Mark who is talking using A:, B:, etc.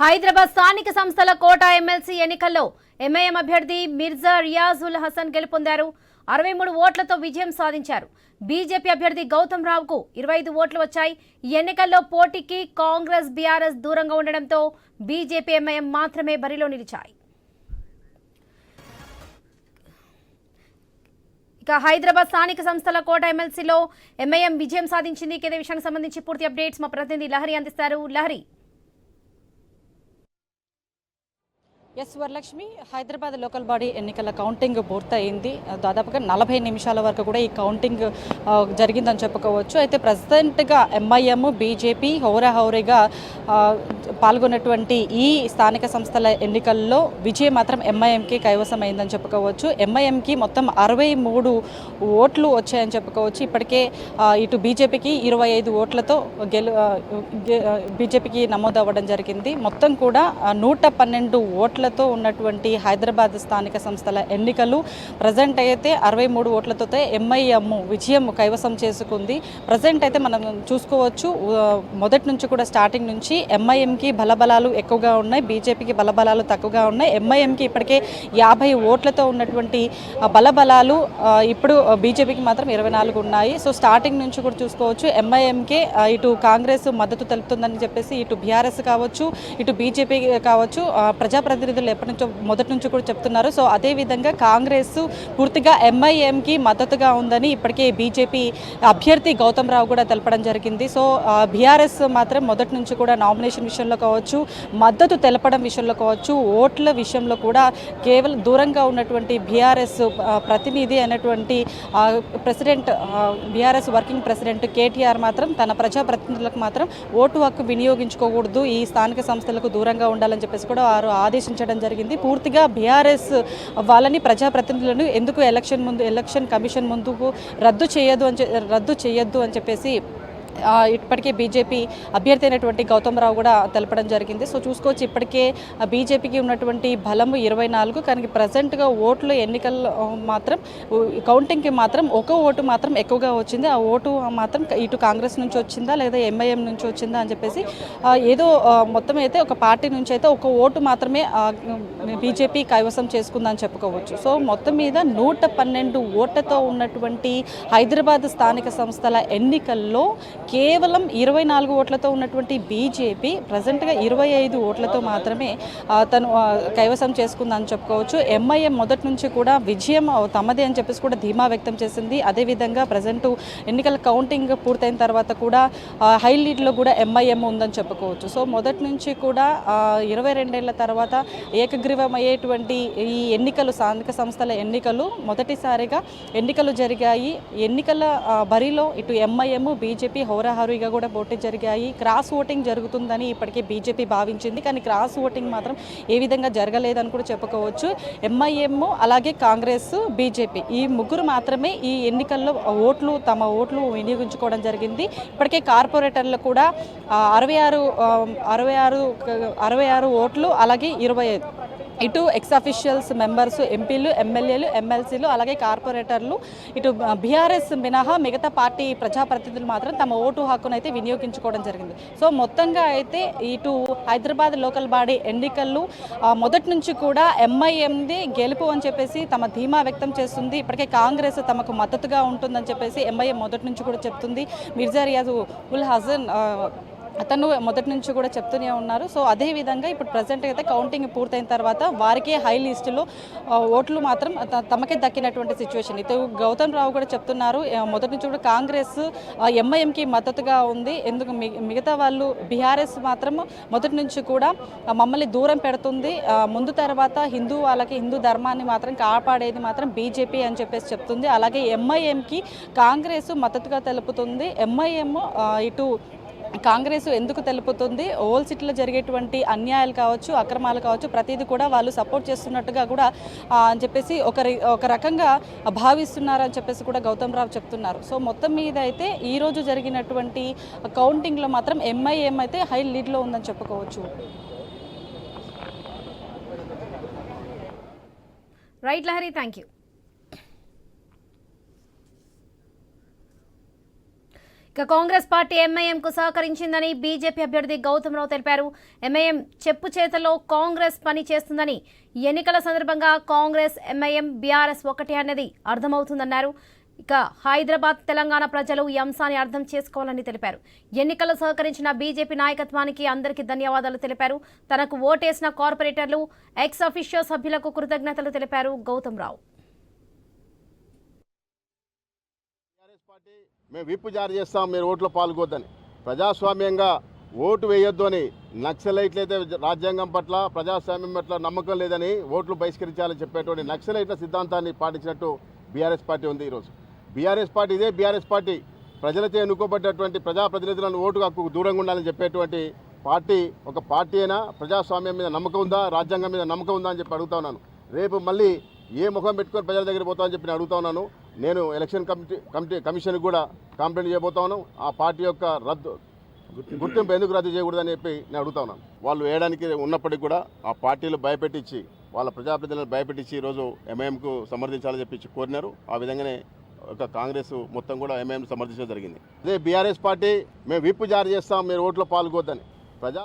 A: హైదరాబాద్ స్థానిక సంస్థల కోట ఎమ్మెల్సీ ఎన్నికల్లో ఎంఐఎం అభ్యర్థి మిర్జా రియాజుల్ హసన్ గెలుపొందారు. అరవై మూడు ఓట్లతో విజయం సాధించారు. బీజేపీ అభ్యర్థి గౌతమ్ రావుకు ఇరవై ఐదు ఓట్లు వచ్చాయి. ఈ ఎన్నికల్లో పోటీకి కాంగ్రెస్ బీఆర్ఎస్ దూరంగా ఉండడంతో బీజేపీ ఎంఐఎం మాత్రమే బరిలో నిలిచాయి. ఇక హైదరాబాద్ స్థానిక సంస్థల కోట ఎమ్మెల్సీలో ఎంఐఎం విజయం సాధించింది. ఇదే విషయానికి సంబంధించి పూర్తి అప్డేట్స్ మా ప్రతినిధి లహరి అందిస్తారు. Lahari.
B: S Varalakshmi Hyderabad local body ఎన్నికల కౌంటింగ్ పూర్తయింది. దాదాపుగా నలభై నిమిషాల వరకు కూడా ఈ కౌంటింగ్ జరిగిందని చెప్పుకోవచ్చు. అయితే ప్రజెంట్గా ఎంఐఎం బీజేపీ హౌరాహౌరీగా పాల్గొన్నటువంటి ఈ స్థానిక సంస్థల ఎన్నికల్లో విజయం మాత్రం ఎంఐఎంకి కైవసమైందని చెప్పుకోవచ్చు. ఎంఐఎంకి మొత్తం అరవై మూడు ఓట్లు వచ్చాయని చెప్పుకోవచ్చు. ఇప్పటికే ఇటు బీజేపీకి ఇరవై ఐదు ఓట్లతో గెలు బీజేపీకి నమోదు అవ్వడం జరిగింది. మొత్తం కూడా నూట పన్నెండు ఓట్లతో ఉన్నటువంటి హైదరాబాద్ స్థానిక సంస్థల ఎన్నికలు ప్రజెంట్ అయితే అరవై మూడు ఓట్లతో ఎంఐఎం విజయం కైవసం చేసుకుంది. ప్రజెంట్ అయితే మనం చూసుకోవచ్చు మొదటి నుంచి కూడా స్టార్టింగ్ నుంచి ఎంఐఎంకి బలబలాలు ఎక్కువగా ఉన్నాయి బీజేపీకి బలబలాలు తక్కువగా ఉన్నాయి. ఎంఐఎంకి ఇప్పటికే యాభై ఓట్లతో ఉన్నటువంటి బలబలాలు ఇప్పుడు బీజేపీకి మాత్రం ఇరవై నాలుగు ఉన్నాయి. సో స్టార్టింగ్ నుంచి కూడా చూసుకోవచ్చు ఎంఐఎంకే ఇటు కాంగ్రెస్ మద్దతు తెలుపుతుందని చెప్పేసి ఇటు బీఆర్ఎస్ కావచ్చు ఇటు బీజేపీ కావచ్చు ఆ, ప్రజాప్రతినిధులు ఎప్పటి నుంచో మొదటి నుంచి కూడా చెప్తున్నారు. సో అదే విధంగా కాంగ్రెస్ పూర్తిగా ఎంఐఎంకి మద్దతుగా ఉందని ఇప్పటికే బీజేపీ అభ్యర్థి గౌతమ్ రావు కూడా తెలపడం జరిగింది. సో బీఆర్ఎస్ మాత్రం మొదటి నుంచి కూడా నామినేషన్ విషయంలో కావచ్చు మద్దతు తెలపడం విషయంలో కావచ్చు ఓట్ల విషయంలో కూడా కేవలం దూరంగా ఉన్నటువంటి బీఆర్ఎస్ ప్రతినిధి అయినటువంటి president BRS working president KTR మాత్రం తన ప్రజాప్రతినిధులకు మాత్రం ఓటు హక్కు వినియోగించుకోకూడదు. ఈ స్థానిక సంస్థలకు దూరంగా ఉండాలని చెప్పేసి కూడా వారు ఆదేశించడం జరిగింది. పూర్తిగా బీఆర్ఎస్ వాళ్ళని ప్రజాప్రతినిధులను ఎందుకు ఎలక్షన్ ముందు ఎలక్షన్ కమిషన్ ముందుకు రద్దు చేయదు అని రద్దు చేయొద్దు అని చెప్పేసి ఇప్పటికే బీజేపీ అభ్యర్థి అయినటువంటి గౌతమ్ రావు కూడా తెలపడం జరిగింది. సో చూసుకోవచ్చు ఇప్పటికే ఆ బీజేపీకి ఉన్నటువంటి బలము ఇరవై నాలుగు కానీ ప్రజెంట్గా ఓట్లు ఎన్నికల్లో మాత్రం కౌంటింగ్కి మాత్రం ఒక ఓటు మాత్రం ఎక్కువగా వచ్చింది. ఆ ఓటు మాత్రం ఇటు కాంగ్రెస్ నుంచి వచ్చిందా లేదా ఎంఐఎం నుంచి వచ్చిందా అని చెప్పేసి ఏదో మొత్తం అయితే ఒక పార్టీ నుంచి అయితే ఒక ఓటు మాత్రమే బీజేపీ కైవసం చేసుకుందని చెప్పుకోవచ్చు. సో మొత్తం మీద నూట పన్నెండు ఓట్లతో ఉన్నటువంటి హైదరాబాద్ స్థానిక సంస్థల ఎన్నికల్లో కేవలం ఇరవై నాలుగు ఓట్లతో ఉన్నటువంటి బీజేపీ ప్రజెంట్గా ఇరవై ఐదు ఓట్లతో మాత్రమే తను కైవసం చేసుకుందని చెప్పుకోవచ్చు. ఎంఐఎం మొదటి నుంచి కూడా విజయం తమదే అని చెప్పేసి కూడా ధీమా వ్యక్తం చేసింది. అదేవిధంగా ప్రజెంట్ ఎన్నికల కౌంటింగ్ పూర్తయిన తర్వాత కూడా హై లీడ్లో కూడా ఎంఐఎం ఉందని చెప్పుకోవచ్చు. సో మొదటి నుంచి కూడా ఇరవై రెండేళ్ళ తర్వాత ఏకగ్రీవమయ్యేటువంటి ఈ ఎన్నికలు స్థానిక సంస్థల ఎన్నికలు మొదటిసారిగా ఎన్నికలు జరిగాయి. ఎన్నికల బరిలో ఇటు ఎంఐఎం బీజేపీ హోరాహోరీగా కూడా పోటీ జరిగాయి. క్రాస్ ఓటింగ్ జరుగుతుందని ఇప్పటికే బీజేపీ భావించింది. కానీ క్రాస్ ఓటింగ్ మాత్రం ఏ విధంగా జరగలేదని కూడా చెప్పుకోవచ్చు. ఎంఐఎం అలాగే కాంగ్రెస్ బీజేపీ ఈ ముగ్గురు మాత్రమే ఈ ఎన్నికల్లో ఓట్లు తమ ఓట్లు వినియోగించుకోవడం జరిగింది. ఇప్పటికే కార్పొరేటర్లు కూడా అరవై ఆరు అరవై ఆరు అరవై ఆరు ఓట్లు అలాగే ఇరవై ఐదు ఇటు ఎక్స్ అఫీషియల్స్ మెంబర్స్ ఎంపీలు ఎమ్మెల్యేలు ఎమ్మెల్సీలు అలాగే కార్పొరేటర్లు ఇటు బీఆర్ఎస్ మినహా మిగతా పార్టీ ప్రజాప్రతినిధులు మాత్రం తమ ఓటు హక్కును అయితే వినియోగించుకోవడం జరిగింది. సో మొత్తంగా అయితే ఇటు హైదరాబాద్ లోకల్ బాడీ ఎన్నికలు మొదటి నుంచి కూడా ఎంఐఎంది గెలుపు అని చెప్పేసి తమ ధీమా వ్యక్తం చేస్తుంది. ఇప్పటికే కాంగ్రెస్ తమకు మద్దతుగా ఉంటుందని చెప్పేసి ఎంఐఎం మొదటి నుంచి కూడా చెప్తుంది. మిర్జా రియాజ్ ఉల్ హసన్ అతను మొదటి నుంచి కూడా చెప్తూనే ఉన్నారు. సో అదే విధంగా ఇప్పుడు ప్రజెంట్ అయితే కౌంటింగ్ పూర్తయిన తర్వాత వారికే హై లిస్టులో ఓట్లు మాత్రం తమకే దక్కినటువంటి సిచ్యువేషన్ ఇటు గౌతమ్ రావు కూడా చెప్తున్నారు మొదటి నుంచి కూడా కాంగ్రెస్ ఎంఐఎంకి మద్దతుగా ఉంది. ఎందుకు మిగతా వాళ్ళు బీఆర్ఎస్ మాత్రం మొదటి నుంచి కూడా మమ్మల్ని దూరం పెడుతుంది. ముందు తర్వాత హిందూ వాళ్ళకి హిందూ ధర్మాన్ని మాత్రం కాపాడేది మాత్రం బీజేపీ అని చెప్పేసి చెప్తుంది. అలాగే ఎంఐఎంకి కాంగ్రెస్ మద్దతుగా తెలుపుతుంది. ఎంఐఎం ఇటు కాంగ్రెస్ ఎందుకు తెలుపుతుంది? ఓల్ సిటీలో జరిగేటువంటి అన్యాయాలు కావచ్చు అక్రమాలు కావచ్చు ప్రతిదీ కూడా వాళ్ళు సపోర్ట్ చేస్తున్నట్టుగా కూడా అని చెప్పేసి ఒక రి- ఒక రకంగా భావిస్తున్నారని చెప్పేసి కూడా గౌతమ్ రావు చెప్తున్నారు. సో మొత్తం మీద అయితే ఈరోజు జరిగినటువంటి కౌంటింగ్లో మాత్రం ఎంఐఎం అయితే హై లీడ్లో ఉందని చెప్పుకోవచ్చు.
A: రైట్ లహరి థ్యాంక్ యూ ఇక కాంగ్రెస్ పార్టీ ఎంఐఎం కు సహకరించిందని బీజేపీ అభ్యర్థి గౌతమ్ రావు తెలిపారు ఎంఐఎం చెప్పు చేతల్లో కాంగ్రెస్ పని చేస్తుందని ఎన్నికల సందర్భంగా కాంగ్రెస్ ఎంఐఎం బీఆర్ఎస్ ఒకటే అన్నది అర్థమవుతుందన్నారు. ఇక హైదరాబాద్ తెలంగాణ ప్రజలు ఈ అంశాన్ని అర్థం చేసుకోవాలని తెలిపారు. ఎన్నికల్లో సహకరించిన బీజేపీ నాయకత్వానికి అందరికీ ధన్యవాదాలు తెలిపారు. తనకు ఓటేసిన కార్పొరేటర్లు ఎక్స్ అఫీషియో సభ్యులకు కృతజ్ఞతలు తెలిపారు గౌతమ్ రావు
C: టీఆర్ఎస్ పార్టీ మేము విప్పు జారీ చేస్తాం మీరు ఓట్లో పాల్గొద్దని. ప్రజాస్వామ్యంగా ఓటు వేయొద్దు అని నక్సలైట్లయితే రాజ్యాంగం పట్ల ప్రజాస్వామ్యం పట్ల నమ్మకం లేదని ఓట్లు బహిష్కరించాలని చెప్పేటువంటి నక్సలైట్ల సిద్ధాంతాన్ని పాటించినట్టు బీఆర్ఎస్ పార్టీ ఉంది ఈరోజు. బీఆర్ఎస్ పార్టీ ఇదే బీఆర్ఎస్ పార్టీ. ప్రజలచే ఎన్నుకోబడ్డటువంటి ప్రజాప్రతినిధులను ఓటు హక్కు దూరంగా ఉండాలని చెప్పేటువంటి పార్టీ ఒక పార్టీ అయినా ప్రజాస్వామ్యం మీద నమ్మకం ఉందా రాజ్యాంగం మీద నమ్మకం ఉందా అని చెప్పి అడుగుతా ఉన్నాను. రేపు మళ్ళీ ఏ ముఖం పెట్టుకొని ప్రజల దగ్గర పోతా అని చెప్పి నేను అడుగుతా ఉన్నాను. నేను ఎలక్షన్ కమిటీ కమిటీ కమిషన్కి కూడా కంప్లైంట్ చేయబోతా ఆ పార్టీ యొక్క రద్దు గుర్తింపు ఎందుకు రద్దు చేయకూడదని చెప్పి నేను అడుగుతా ఉన్నాను. వాళ్ళు వేయడానికి ఉన్నప్పటికీ కూడా ఆ పార్టీలు భయపెట్టించి వాళ్ళ ప్రజాప్రతినిధులను భయపెట్టించి ఈరోజు ఎంఐఎంకు సమర్థించాలని చెప్పి కోరినారు. ఆ విధంగానే ఒక కాంగ్రెస్ మొత్తం కూడా ఎంఐఎం సమర్థించడం జరిగింది. అదే బీఆర్ఎస్ పార్టీ మేము విప్పు జారీ చేస్తాం మీరు ఓట్లో పాల్గొద్దని. ప్రజా